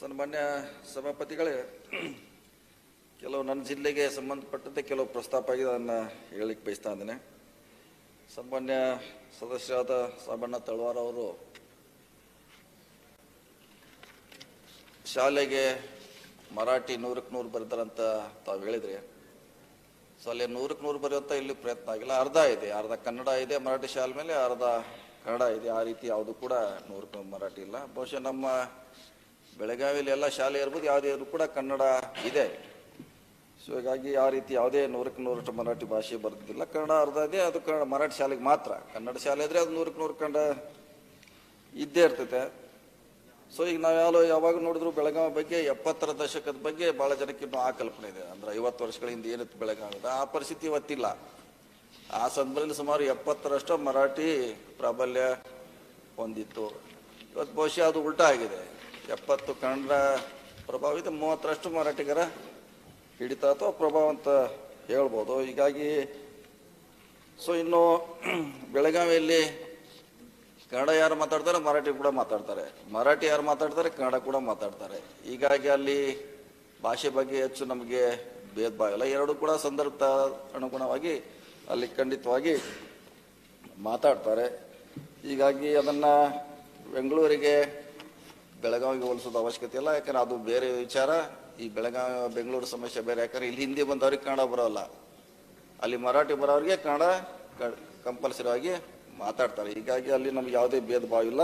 ಸನ್ಮಾನ್ಯ ಸಭಾಪತಿಗಳೇ, ಕೆಲವು ನನ್ನ ಜಿಲ್ಲೆಗೆ ಸಂಬಂಧಪಟ್ಟಂತೆ ಕೆಲವು ಪ್ರಸ್ತಾಪ ಆಗಿದೆ ಅದನ್ನು ಹೇಳಲಿಕ್ಕೆ ಬಯಸ್ತಾ ಇದ್ದೇನೆ. ಸನ್ಮಾನ್ಯ ಸದಸ್ಯರಾದ ಸಾಬಣ್ಣ ತಳವಾರ ಅವರು ಶಾಲೆಗೆ ಮರಾಠಿ ನೂರಕ್ಕೆ ನೂರು ಬರೀತಾರಂತ ತಾವು ಹೇಳಿದ್ರಿ. ಸೊ ಅಲ್ಲಿ ನೂರಕ್ಕೆ ನೂರು ಬರೆಯುವಂಥ ಇಲ್ಲಿ ಪ್ರಯತ್ನ ಆಗಿಲ್ಲ. ಅರ್ಧ ಇದೆ. ಅರ್ಧ ಕನ್ನಡ ಇದೆ, ಮರಾಠಿ ಶಾಲೆ ಮೇಲೆ, ಅರ್ಧ ಕನ್ನಡ ಇದೆ, ಆ ರೀತಿ ಯಾವುದು ಕೂಡ ನೂರು ಮರಾಠಿ ಇಲ್ಲ. ಬಹುಶಃ ನಮ್ಮ ಬೆಳಗಾವಿಯಲ್ಲಿ ಎಲ್ಲ ಶಾಲೆ ಇರ್ಬೋದು, ಯಾವುದೇ ಇದ್ರೂ ಕೂಡ ಕನ್ನಡ ಇದೆ. ಸೊ ಹೀಗಾಗಿ ಆ ರೀತಿ ಯಾವುದೇ ನೂರಕ್ಕೆ ನೂರಷ್ಟು ಮರಾಠಿ ಭಾಷೆ ಬರ್ತಿದ್ದಿಲ್ಲ ಕನ್ನಡ ಅರ್ಧ ಇದೆ, ಅದು ಕನ್ನಡ ಮರಾಠಿ ಶಾಲೆಗೆ ಮಾತ್ರ. ಕನ್ನಡ ಶಾಲೆ ಇದ್ರೆ ಅದು ನೂರಕ್ಕೆ ನೂರು ಕನ್ನಡ ಇದ್ದೇ ಇರ್ತೈತೆ. ಸೊ ಈಗ ನಾವು ಯಾವ ಯಾವಾಗ ನೋಡಿದ್ರು ಬೆಳಗಾವಿ ಬಗ್ಗೆ ಎಪ್ಪತ್ತರ ದಶಕದ ಬಗ್ಗೆ ಬಹಳ ಜನಕ್ಕೆ ಇನ್ನೂ ಆ ಕಲ್ಪನೆ ಇದೆ. ಅಂದ್ರೆ ಐವತ್ತು ವರ್ಷಗಳಿಂದ ಏನಿತ್ತು ಬೆಳಗಾವಿ ಆ ಪರಿಸ್ಥಿತಿ ಇವತ್ತಿಲ್ಲ. ಆ ಸಂದರ್ಭದಲ್ಲಿ ಸುಮಾರು ಎಪ್ಪತ್ತರಷ್ಟು ಮರಾಠಿ ಪ್ರಾಬಲ್ಯ ಹೊಂದಿತ್ತು. ಇವತ್ತು ಬಹುಶಃ ಅದು ಉಲ್ಟಾ ಆಗಿದೆ. ಎಪ್ಪತ್ತು ಕನ್ನಡ ಪ್ರಭಾವ ಇದೆ ಮೂವತ್ತರಷ್ಟು ಮರಾಠಿಗರ ಹಿಡಿತ ಅಥವಾ ಪ್ರಭಾವ ಅಂತ ಹೇಳ್ಬೋದು. ಹೀಗಾಗಿ ಸೊ ಇನ್ನು ಬೆಳಗಾವಿಯಲ್ಲಿ ಕನ್ನಡ ಯಾರು ಮಾತಾಡ್ತಾರೆ, ಮರಾಠಿ ಕೂಡ ಮಾತಾಡ್ತಾರೆ. ಮರಾಠಿ ಯಾರು ಮಾತಾಡ್ತಾರೆ, ಕನ್ನಡ ಕೂಡ ಮಾತಾಡ್ತಾರೆ. ಹೀಗಾಗಿ ಅಲ್ಲಿ ಭಾಷೆ ಬಗ್ಗೆ ಹೆಚ್ಚು ನಮಗೆ ಭೇದ ಭಾವ ಇಲ್ಲ. ಎರಡು ಕೂಡ ಸಂದರ್ಭ ಅನುಗುಣವಾಗಿ ಅಲ್ಲಿ ಖಂಡಿತವಾಗಿ ಮಾತಾಡ್ತಾರೆ. ಹೀಗಾಗಿ ಅದನ್ನು ಬೆಂಗಳೂರಿಗೆ ಬೆಳಗಾವಿಗೆ ಹೋಲಿಸೋದು ಅವಶ್ಯಕತೆ ಇಲ್ಲ. ಯಾಕಂದ್ರೆ ಅದು ಬೇರೆ ವಿಚಾರ. ಈ ಬೆಳಗಾವಿ, ಬೆಂಗಳೂರು ಸಮಸ್ಯೆ ಬೇರೆ. ಯಾಕಂದ್ರೆ ಇಲ್ಲಿ ಹಿಂದಿ ಬಂದವ್ರಿಗೆ ಕನ್ನಡ ಬರೋಲ್ಲ. ಅಲ್ಲಿ ಮರಾಠಿ ಬರೋರಿಗೆ ಕನ್ನಡ ಕಂಪಲ್ಸರಿ ಆಗಿ ಮಾತಾಡ್ತಾರೆ. ಹೀಗಾಗಿ ಅಲ್ಲಿ ನಮ್ಗೆ ಯಾವುದೇ ಭೇದ ಭಾವ ಇಲ್ಲ.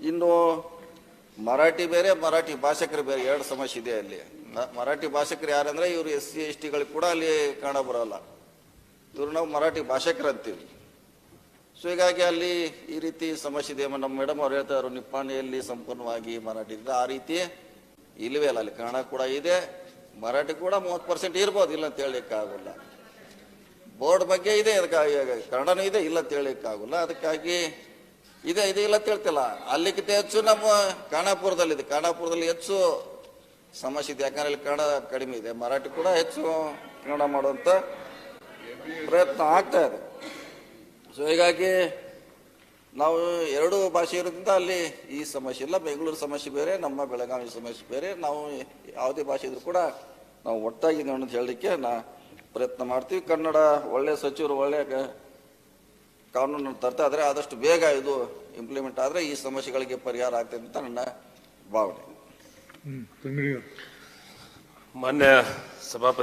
ಇನ್ನು ಮರಾಠಿ ಬೇರೆ, ಮರಾಠಿ ಭಾಷಕರು ಬೇರೆ ಎರಡು ಸಮಸ್ಯೆ ಇದೆ ಅಲ್ಲಿ. ಮರಾಠಿ ಭಾಷಕರು ಯಾರಂದ್ರೆ ಇವರು ಎಸ್ ಸಿ, ಎಸ್ ಟಿಗಳಿಗೆ ಕೂಡ ಅಲ್ಲಿ ಕನ್ನಡ ಬರೋಲ್ಲ. ಇವರು ನಾವು ಮರಾಠಿ ಭಾಷಕರಂತೀವಿ ಸೊ ಹೀಗಾಗಿ ಅಲ್ಲಿ ಈ ರೀತಿ ಸಮಸ್ಯೆ ಇದೆ. ನಮ್ಮ ಮೇಡಮ್ ಅವ್ರು ಹೇಳ್ತಾರೆ ನಿಪ್ಪಾಣಿಯಲ್ಲಿ ಸಂಪೂರ್ಣವಾಗಿ ಮರಾಠಿ ಇದೆ. ಆ ರೀತಿ ಇಲ್ಲವೇ ಅಲ್ಲ, ಅಲ್ಲಿ ಕನ್ನಡ ಕೂಡ ಇದೆ. ಮರಾಠಿ ಕೂಡ ಮೂವತ್ತು ಪರ್ಸೆಂಟ್ ಇರ್ಬೋದು, ಇಲ್ಲ ಅಂತ ಹೇಳಲಿಕ್ಕೆ ಆಗೋಲ್ಲ. ಬೋರ್ಡ್ ಬಗ್ಗೆ ಇದೆ, ಅದಕ್ಕಾಗಿ ಕನ್ನಡನೂ ಇದೆ, ಇಲ್ಲ ಅಂತ ಹೇಳಲಿಕ್ಕೆ ಆಗೋಲ್ಲ. ಅದಕ್ಕಾಗಿ ಇದೆ ಇದೆ, ಇಲ್ಲ ಅಂತ ಹೇಳ್ತಿಲ್ಲ. ಅಲ್ಲಿಗಿಂತ ಹೆಚ್ಚು ನಮ್ಮ ಖಾನಾಪುರದಲ್ಲಿದೆ ಖಾನಾಪುರದಲ್ಲಿ ಹೆಚ್ಚು ಸಮಸ್ಯೆ ಇದೆ. ಯಾಕಂದ್ರೆ ಅಲ್ಲಿ ಕನ್ನಡ ಕಡಿಮೆ ಇದೆ. ಮರಾಠಿ ಕೂಡ ಹೆಚ್ಚು ಕನ್ನಡ ಮಾಡುವಂತ ಪ್ರಯತ್ನ ಆಗ್ತಾ ಇದೆ. ಸೊ ಹೀಗಾಗಿ ನಾವು ಎರಡು ಭಾಷೆ ಇರೋದ್ರಿಂದ ಅಲ್ಲಿ ಈ ಸಮಸ್ಯೆ ಇಲ್ಲ. ಬೆಂಗಳೂರು ಸಮಸ್ಯೆ ಬೇರೆ ನಮ್ಮ ಬೆಳಗಾವಿ ಸಮಸ್ಯೆ ಬೇರೆ. ನಾವು ಯಾವುದೇ ಭಾಷೆ ಇದ್ರೂ ಕೂಡ ನಾವು ಒಟ್ಟಾಗಿ ಅಂತ ಹೇಳಲಿಕ್ಕೆ ನಾ ಪ್ರಯತ್ನ ಮಾಡ್ತೀವಿ. ಕನ್ನಡ ಒಳ್ಳೆ ಸಚಿವರು ಒಳ್ಳೆ ಕಾನೂನನ್ನು ಕಾನೂನು ತರ್ತಾ ಆದರೆ ಆದಷ್ಟು ಬೇಗ ಇದು ಇಂಪ್ಲಿಮೆಂಟ್ ಆದರೆ ಈ ಸಮಸ್ಯೆಗಳಿಗೆ ಪರಿಹಾರ ಆಗ್ತದೆ ಅಂತ ನನ್ನ ಭಾವನೆ. ಮಾನ್ಯ ಸಭಾಪತಿ